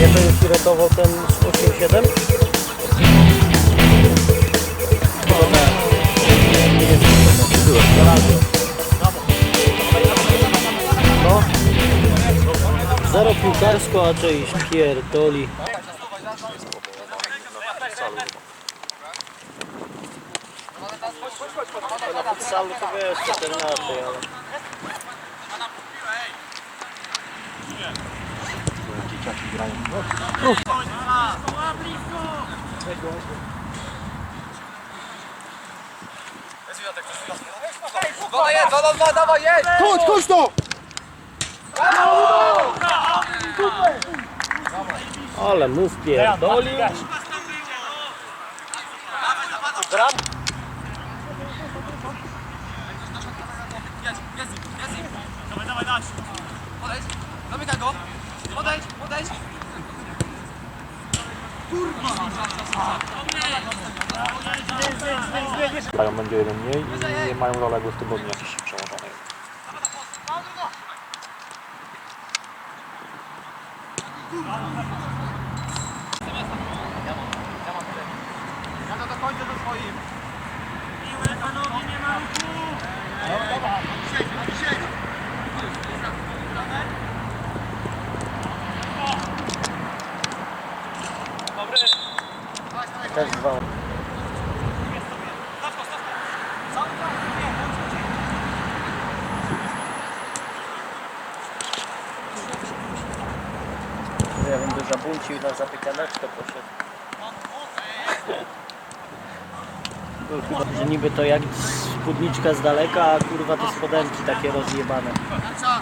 Już uratował ten 87? No. Zero piłkarsko, a czyjś pierdoli. Na futsalu to wiesz, to ten inaczej, ale... Dzieciaki grają. Jest, dwa, dwa, dawaj, jedź! Chodź, chodź to! Ale mów pierdolił. Bram? Podejdź, zamykaj go! Podejdź! Mają będzie jeden mniej i nie mają zaległość tygodnia przełożonej. Ja to dokończę do swoim. Też dwa. Ja bym go zabłącił na zapiekaneczkę poszedł. Że niby to jak spódniczka z daleka, a kurwa te spodenki takie rozjebane.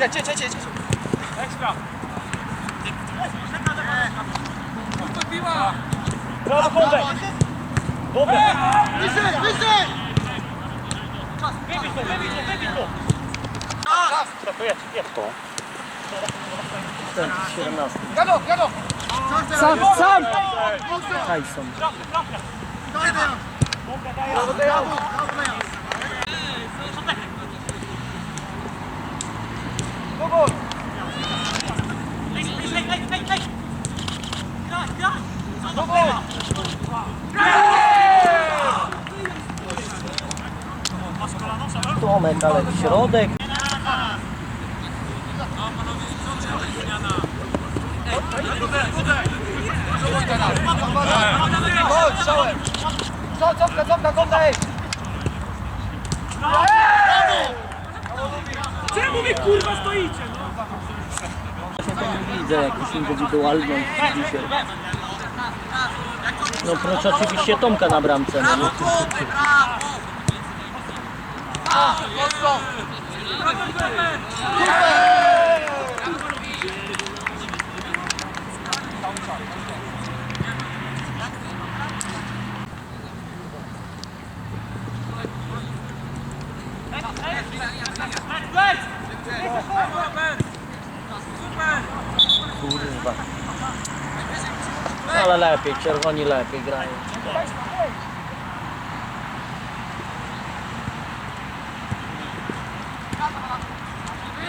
Jedź, jedź, jedź, jedź. Wyżej, wyżej! To Ten 17. Jadą, jadą! Sam, sam! Tyson. Tomek, ale w środek. Chodź, strzałem! Co, cofka, cofka, kontej! Widzę jakąś indywidualną dzisiaj. No prócz oczywiście Tomka na bramce, no nie? Mocno! Kurwa. Ale lepiej, czerwoni lepiej grają.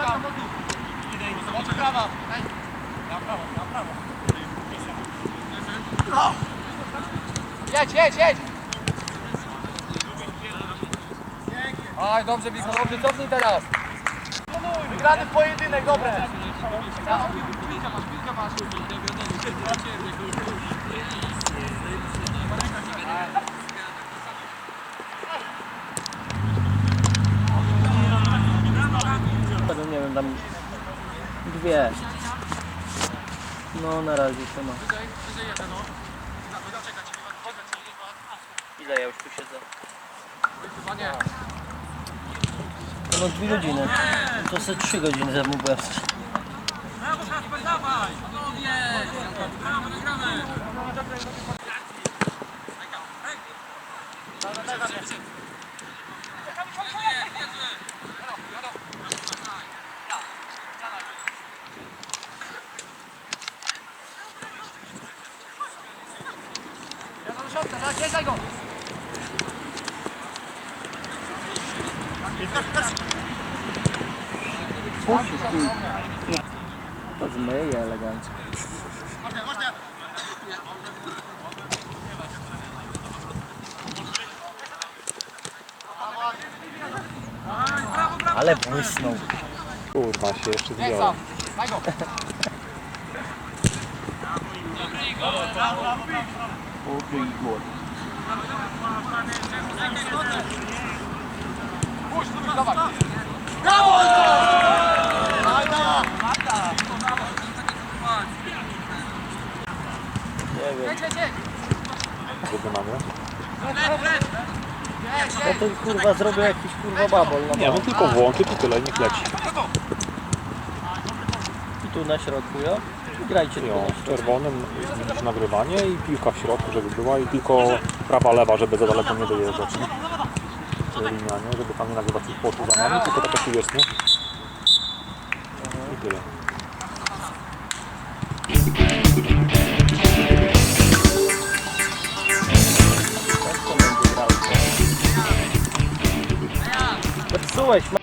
Ja miałem sprawdzić. Jedź, jedź, jedź! Aj, dobrze, Biko, dobrze, cofnij teraz! Wygrany pojedynek, dobre! No nie wiem, tam dwie. No na razie to ma. Ile ja już tu siedzę? Nie. No dwie godziny. To se trzy godziny temu byłem. To zmyje elegancko. Ale błysnął. Kurwa się jeszcze Nie zdjąłem. sam, daj go! Puść, tu zobacz! Nie wiem. Jedź! Wygnamy. Ja to kurwa zrobię jakiś kurwa babol. No Nie, no tylko włączyć i tyle, niech leci. I tu na środku, jo? Grajcie na w czerwonym nagrywanie i piłka w środku, żeby była i tylko prawa, lewa, żeby za daleko nie dojeżdżać. Linia, nie? Żeby tam nie nagrywać tych płotów za nami, tylko tak jak tu jest, nie? I tyle. Zepsułeś.